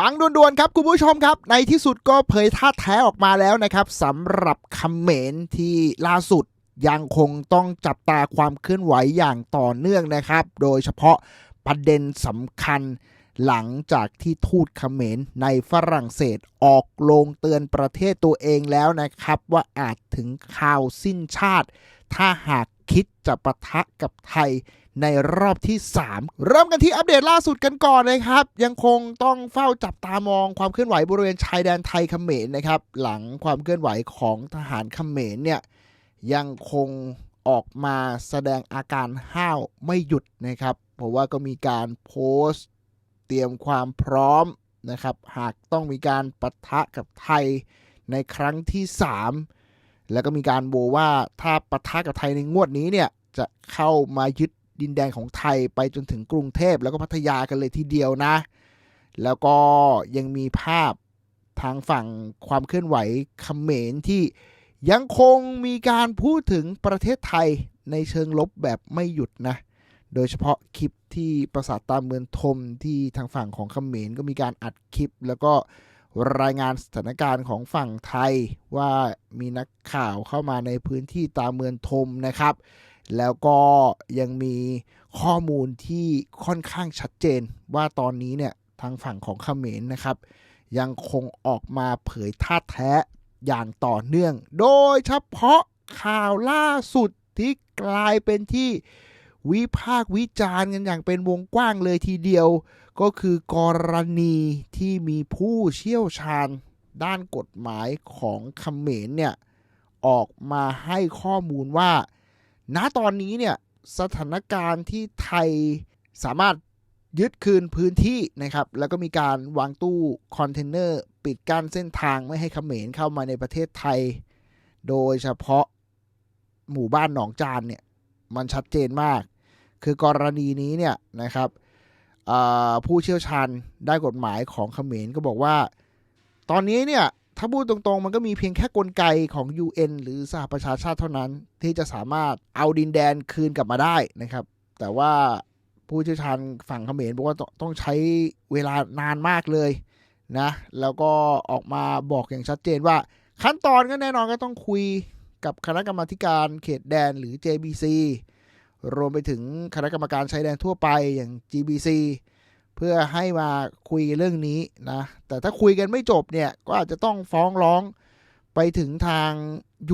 ฟังด่วนๆครับคุณผู้ชมครับ ในที่สุดก็เผยท่าแท้ออกมาแล้วนะครับสำหรับคำเขมนที่ล่าสุดยังคงต้องจับตาความเคลื่อนไหวอย่างต่อเนื่องนะครับ โดยเฉพาะประเด็นสำคัญหลังจากที่ทูตเขมรในฝรั่งเศสออกโรงเตือนประเทศตัวเองแล้วนะครับ ว่าอาจถึงข่าวสิ้นชาติ ถ้าหากคิดจะประทะกับไทย ในรอบที่ 3 เริ่มกันที่อัปเดตล่าสุดกันก่อนนะครับ ยังคงต้องเฝ้าจับตามองความเคลื่อนไหวบริเวณชายแดนไทยเขมรนะครับ หลังความเคลื่อนไหวของทหารเขมรเนี่ยยังคงออกมาแสดงอาการห้าวไม่หยุดนะครับ เพราะว่าก็มีการโพสต์ เตรียมความพร้อมนะครับ หากต้องมีการปะทะกับไทยในครั้งที่ 3 แล้วก็มีการโบว่าถ้าปะทะกับไทยในงวดนี้เนี่ยจะเข้ามายึด ดินแดนของไทยไปจนถึงกรุงเทพแล้วก็พัทยากันเลยทีเดียวนะ แล้วก็ยังมีภาพทางฝั่งความเคลื่อนไหวเขมรที่ยังคงมีการพูดถึงประเทศไทยในเชิงลบแบบไม่หยุดนะ โดยเฉพาะคลิปที่ประสาทตาเมืองทมที่ทางฝั่งของเขมรก็มีการอัดคลิป แล้วก็รายงานสถานการณ์ของฝั่งไทยว่ามีนักข่าวเข้ามาในพื้นที่ตาเมืองทมนะครับ แล้วก็ยังมีข้อมูลที่ค่อนข้างชัดเจน ว่าตอนนี้เนี่ยทางฝั่งของเขมรนะครับ ยังคงออกมาเผยท่าแท้อย่างต่อเนื่อง โดยเฉพาะข่าวล่าสุดที่กลายเป็นที่วิพากษ์วิจารณ์กันอย่างเป็นวงกว้างเลยทีเดียว ก็คือกรณีที่มีผู้เชี่ยวชาญด้านกฎหมายของเขมรเนี่ยออกมาให้ข้อมูลว่า ณตอนนี้เนี่ยสถานการณ์ที่ไทยสามารถยึดคืนพื้นที่นะครับ แล้วก็มีการวางตู้คอนเทนเนอร์ปิดกั้นเส้นทางไม่ให้เขมรเข้ามาในประเทศไทย โดยเฉพาะหมู่บ้านหนองจานเนี่ยมันชัดเจนมาก คือกรณีนี้เนี่ยนะครับผู้เชี่ยวชาญได้กฎหมายของเขมรก็บอกว่า ตอนนี้เนี่ย ถ้าพูดตรงๆ มันก็มีเพียงแค่กลไกของ UN หรือสหประชาชาติเท่านั้น ที่จะสามารถเอาดินแดนคืนกลับมาได้นะครับ แต่ว่าผู้เชี่ยวชาญฝั่งเขมรบอกว่าต้องใช้เวลานานมากเลยนะ แล้วก็ออกมาบอกอย่างชัดเจนว่า ขั้นตอนก็แน่นอนก็ต้องคุยกับคณะกรรมาการเขตแดนหรือ JBC รวมไปถึงคณะกรรมการชายแดนทั่วไปอย่าง GBC เพื่อให้มาคุยเรื่องนี้นะแต่ถ้าคุยกันไม่จบเนี่ยก็อาจจะต้องฟ้องร้องไปถึงทาง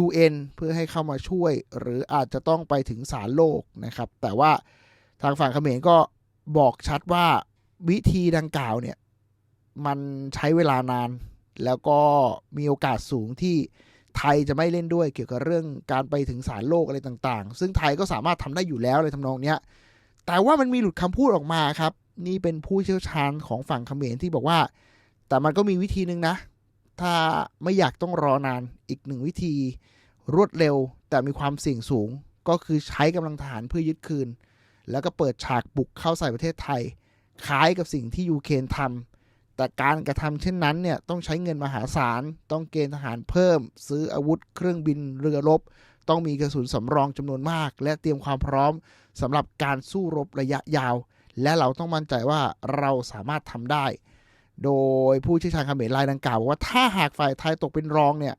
UN เพื่อให้เข้ามาช่วย หรืออาจจะต้องไปถึงศาลโลกนะครับ แต่ว่าทางฝั่งเขมรก็บอกชัดว่าวิธีดังกล่าวเนี่ย มันใช้เวลานาน แล้วก็มีโอกาสสูงที่ไทยจะไม่เล่นด้วยเกี่ยวกับเรื่องการไปถึงศาลโลกอะไรต่างๆ ซึ่งไทยก็สามารถทำได้อยู่แล้วเลยทำนองเนี้ยแต่ว่ามันมีหลุดคำพูดออกมาครับ นี่เป็นผู้เชี่ยวชาญของฝั่งเขมรที่บอกว่า แต่มันก็มีวิธีหนึ่งนะ ถ้าไม่อยากต้องรอนานอีกหนึ่งวิธี รวดเร็วแต่มีความเสี่ยงสูง ก็คือใช้กำลังทหารเพื่อยึดคืน แล้วก็เปิดฉากบุกเข้าใส่ประเทศไทย คล้ายกับสิ่งที่ยูเครนทำแต่การกระทำเช่นนั้นเนี่ยต้องใช้เงินมหาศาล ต้องเกณฑ์ทหารเพิ่ม ซื้ออาวุธเครื่องบินเรือรบต้องมีกระสุนสำรองจำนวนมาก และเตรียมความพร้อมสำหรับการสู้รบระยะยาว และเราต้องมั่นใจว่าเราสามารถทำได้ โดยผู้เชี่ยวชาญเขมรรายดังกล่าวบอกว่าถ้าหากฝ่ายไทยตกเป็นรองเนี่ย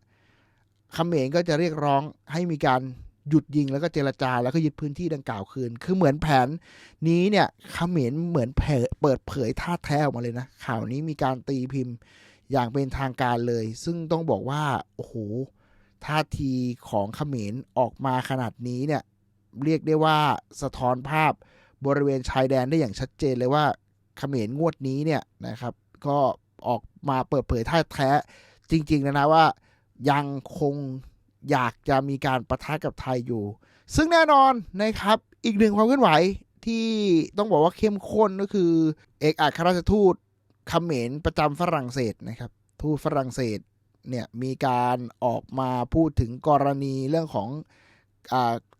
เขมรก็จะเรียกร้องให้มีการหยุดยิงแล้วก็เจรจาแล้วก็ยึดพื้นที่ดังกล่าวคืน คือเหมือนแผนนี้เนี่ยเขมรเหมือนเผยเปิดเผยท่าแท้ออกมาเลยนะ ข่าวนี้มีการตีพิมพ์อย่างเป็นทางการเลย ซึ่งต้องบอกว่า โอ้โห ท่าทีของเขมรออกมาขนาดนี้เนี่ย เรียกได้ว่าสะท้อนภาพ บริเวณชายแดนได้อย่างชัดเจนเลยว่าเขมรงวดนี้เนี่ยนะครับ ก็ออกมาเปิดเผยท่าแท้จริง ๆ นะนะว่ายังคงอยากจะมีการประทะกับไทยอยู่ ซึ่งแน่นอนนะครับ อีกหนึ่งความเคลื่อนไหวที่ต้องบอกว่าเข้มข้นก็คือ เอกอัครราชทูตเขมรประจำฝรั่งเศสนะครับ ทูตฝรั่งเศสเนี่ยมีการออกมาพูดถึงกรณีเรื่องของ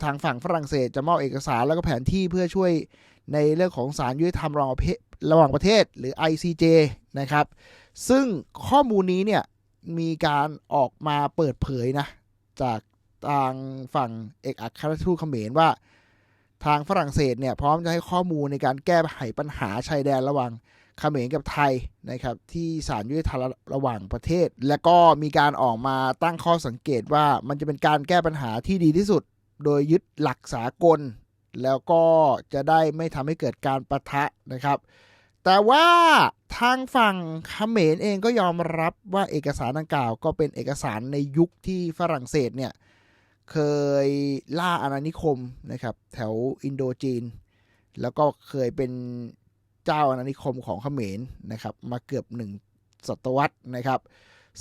ทางฝั่งฝรั่งเศสจะมอบเอกสารแล้วก็แผนที่เพื่อช่วยในเรื่องของสารยุติธรรมระหว่างประเทศระหว่างประเทศหรือ ICJ นะครับ ซึ่งข้อมูลนี้เนี่ยมีการออกมาเปิดเผยนะ จากทางฝั่งเอกอัครราชทูตเขมรว่า ทางฝรั่งเศสเนี่ยพร้อมจะให้ข้อมูลในการแก้ไขปัญหาชายแดนระหว่างเขเขมรกับไทยนะครับ ที่ศาลยุติธรรมระหว่างประเทศ และก็มีการออกมาตั้งข้อสังเกตว่ามันจะเป็นการแก้ปัญหาที่ดีที่สุด โดยยึดหลักสากล แล้วก็จะได้ไม่ทำให้เกิดการประทะนะครับ แต่ว่าทางฝั่งเขมรเองก็ยอมรับว่าเอกสารดังกล่าวก็เป็นเอกสารในยุคที่ฝรั่งเศสเนี่ยเคยล่าอาณานิคมนะครับแถวอินโดจีน แล้วก็เคยเป็นเจ้าอาณานิคมของเขมรนะครับมาเกือบหนึ่งศตวรรษนะครับ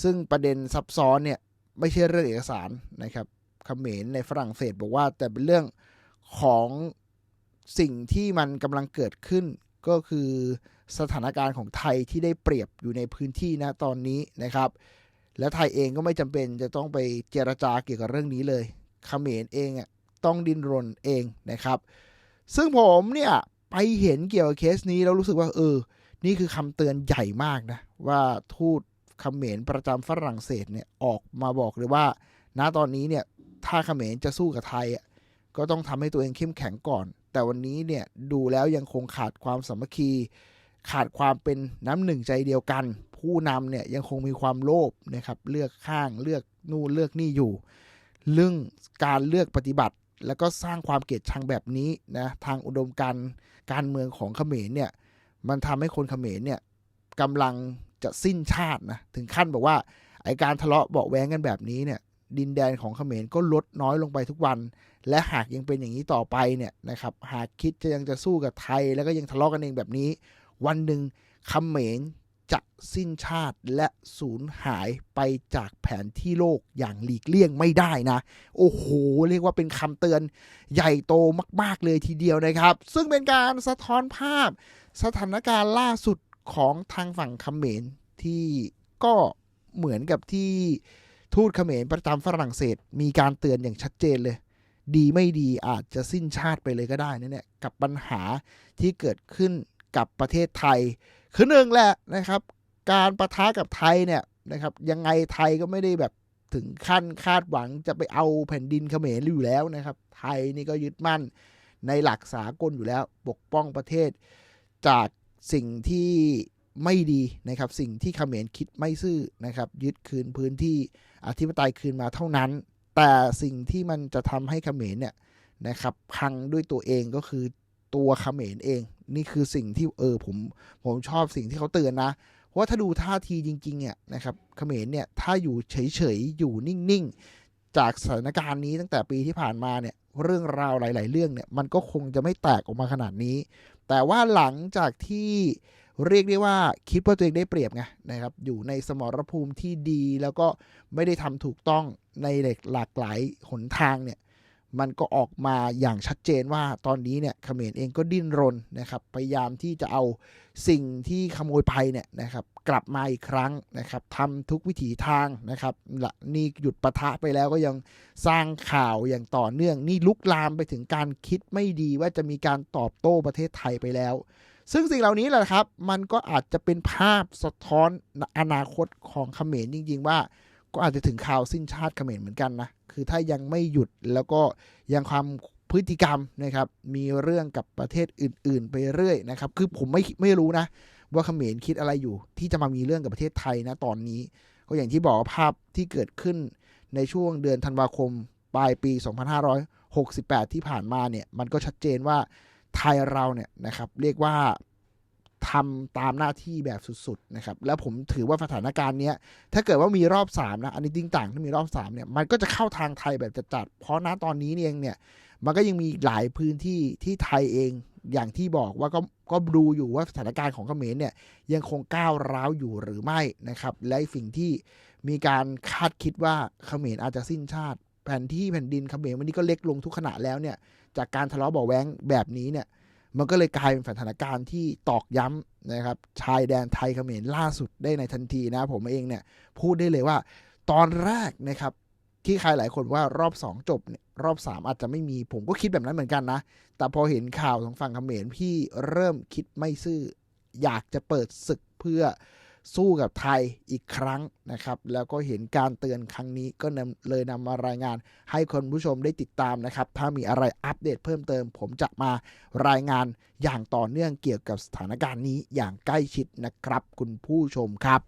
ซึ่งประเด็นซับซ้อนเนี่ยไม่ใช่เรื่องเอกสารนะครับ เขมรในฝรั่งเศสบอกว่า แต่เป็นเรื่องของสิ่งที่มันกำลังเกิดขึ้น ก็คือสถานการณ์ของไทยที่ได้เปรียบอยู่ในพื้นที่นะตอนนี้นะครับ และไทยเองก็ไม่จำเป็นจะต้องไปเจรจาเกี่ยวกับเรื่องนี้เลยเขมรเองอะต้องดิ้นรนเองนะครับ ซึ่งผมเนี่ยไปเห็นเกี่ยวกับเคสนี้แล้วรู้สึกว่าเออ นี่คือคำเตือนใหญ่มากนะ ว่าทูตเขมรประจำฝรั่งเศสเนี่ยออกมาบอกเลยว่า ณตอนนี้เนี่ย ถ้าเขมรจะสู้กับไทยอะก็ต้องทำให้ตัวเองเข้มแข็งก่อน แต่วันนี้เนี่ยดูแล้วยังคงขาดความสามัคคี ขาดความเป็นน้ำหนึ่งใจเดียวกัน ผู้นำเนี่ยยังคงมีความโลภนะครับเลือกข้างเลือกนู่นเลือกนี่อยู่ เรื่องการเลือกปฏิบัติ แล้วก็สร้างความเกลียดชังแบบนี้นะทางอุดมการการเมืองของเขมรเนี่ยมันทำให้คนเขมรเนี่ยกำลังจะสิ้นชาตินะถึงขั้นบอกว่าไอการทะเลาะเบาแว้งกันแบบนี้เนี่ย ดินแดนของเขมรก็ลดน้อยลงไปทุกวัน และหากยังเป็นอย่างนี้ต่อไปเนี่ยนะครับหากคิดจะยังจะสู้กับไทย แล้วก็ยังทะเลาะกันเองแบบนี้ วันหนึ่งเขมรจะสิ้นชาติและสูญหายไปจากแผนที่โลกอย่างหลีกเลี่ยงไม่ได้นะ โอ้โห เรียกว่าเป็นคำเตือนใหญ่โตมาก ๆ เลยทีเดียวนะครับ ซึ่งเป็นการสะท้อนภาพ สถานการณ์ล่าสุดของทางฝั่งเขมรที่ก็เหมือนกับที่ ทูตเขมรประจำฝรั่งเศส มีการเตือนอย่างชัดเจนเลย ดีไม่ดีอาจจะสิ้นชาติไปเลยก็ได้นะเนี่ยกับปัญหาที่เกิดขึ้นกับประเทศไทย คือหนึ่งแหละนะครับ การประทะกับไทยเนี่ยนะครับยังไงไทยก็ไม่ได้แบบถึงขั้นคาดหวังจะไปเอาแผ่นดินเขมรอยู่แล้วนะครับ ไทยนี่ก็ยึดมั่นในหลักสากลอยู่แล้ว ปกป้องประเทศจากสิ่งที่ ไม่ดีนะครับ สิ่งที่เขมรคิดไม่ซื่อนะครับ ยึดคืนพื้นที่อธิปไตยคืนมาเท่านั้น แต่สิ่งที่มันจะทำให้เขมรเนี่ยนะครับพังด้วยตัวเองก็คือตัวเขมรเอง นี่คือสิ่งที่เออผมผมชอบสิ่งที่เขาเตือนนะ เพราะถ้าดูท่าทีจริงๆเนี่ยนะครับเขมรเนี่ยถ้าอยู่เฉยๆอยู่นิ่งๆ จากสถานการณ์นี้ตั้งแต่ปีที่ผ่านมาเนี่ยเรื่องราวหลาย ๆ เรื่องเนี่ยมันก็คงจะไม่แตกออกมาขนาดนี้ แต่ว่าหลังจากที่ เรียกได้ว่าคิดว่าตัวเองได้เปรียบไงนะครับ อยู่ในสมรภูมิที่ดีแล้วก็ไม่ได้ทำถูกต้องในหลากหลายหนทางเนี่ยมันก็ออกมาอย่างชัดเจนว่าตอนนี้เนี่ยเขมรเองก็ดิ้นรนนะครับพยายามที่จะเอาสิ่งที่ขโมยไปเนี่ยนะครับกลับมาอีกครั้งนะครับทำทุกวิถีทางนะครับละนี่หยุดปะทะไปแล้วก็ยังสร้างข่าวอย่างต่อเนื่อง นี่ลุกลามไปถึงการคิดไม่ดีว่าจะมีการตอบโต้ประเทศไทยไปแล้ว ซึ่งสิ่งเหล่านี้แหละครับ มันก็อาจจะเป็นภาพสะท้อนอนาคตของเขมรจริง ๆ ว่า ก็อาจจะถึงข่าวสิ้นชาติเขมรเหมือนกันนะ คือถ้ายังไม่หยุดแล้วก็ยังความพฤติกรรมนะครับ มีเรื่องกับประเทศอื่น ๆ ไปเรื่อยนะครับ คือผมไม่ไม่รู้นะ ว่าเขมรคิดอะไรอยู่ ที่จะมามีเรื่องกับประเทศไทยนะตอนนี้ ก็อย่างที่บอกภาพที่เกิดขึ้นในช่วงเดือนธันวาคมปลายปี 2568 ที่ผ่านมาเนี่ย มันก็ชัดเจนว่าไทยเราเนี่ยนะครับ เรียกว่า ทำตามหน้าที่แบบสุดๆนะครับแล้วผมถือว่าสถานการณ์เนี้ยถ้าเกิดว่ามีรอบ3นะอันนี้ติ้งต่างถ้ามีรอบ3เนี่ยมันก็จะเข้าทางไทยแบบจัดๆเพราะณตอนนี้เองเนี่ยมันก็ยังมีหลายพื้นที่ที่ไทยเองอย่างที่บอกว่าก็ก็ดูอยู่ว่าสถานการณ์ของเขมรเนี่ยยังคงก้าวร้าวอยู่หรือไม่นะครับ และสิ่งที่มีการคาดคิดว่าเขมรอาจจะสิ้นชาติ แผ่นที่แผ่นดินเขมรวันนี้ก็เล็กลงทุกขณะแล้วเนี่ยจากการทะเลาะเบาะแว้งแบบนี้เนี่ย มันก็เลยกลายเป็นสถานการณ์ที่ตอกย้ำนะครับ ชายแดนไทยเขมรล่าสุดได้ในทันทีนะ ผมเองเนี่ยพูดได้เลยว่า ตอนแรกนะครับที่ใครหลายคนว่ารอบ 2 จบเนี่ยรอบ 3 อาจจะไม่มีผมก็คิดแบบนั้นเหมือนกันนะ แต่พอเห็นข่าวของฝั่งเขมรพี่เริ่มคิดไม่ซื่อ อยากจะเปิดศึกเพื่อ สู้กับไทยอีกครั้งนะครับ แล้วก็เห็นการเตือนครั้งนี้ก็นเลยนำมารายงาน ให้คุณผู้ชมได้ติดตามนะครับ ถ้ามีอะไรอัปเดตเพิ่มเติม ผมจะมารายงานอย่างต่อเนื่องเกี่ยวกับสถานการณ์นี้อย่างใกล้ชิดนะครับ คุณผู้ชมครับ